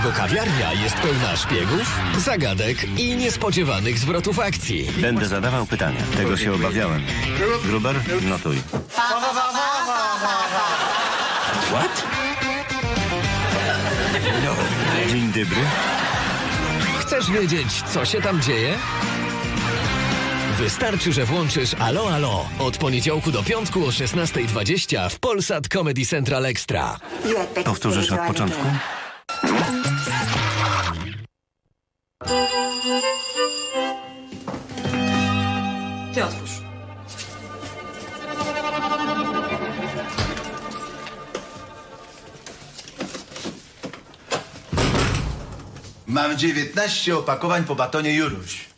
Kawiarnia jest pełna szpiegów, zagadek i niespodziewanych zwrotów akcji. Będę zadawał pytania. Tego się obawiałem. Gruber, notuj. What? Dzień dobry. Chcesz wiedzieć, co się tam dzieje? Wystarczy, że włączysz Alo Alo od poniedziałku do piątku o 16.20 w Polsat Comedy Central Extra. Powtórzysz od początku? Ty otwórz. Mam 19 opakowań po batonie Juruś.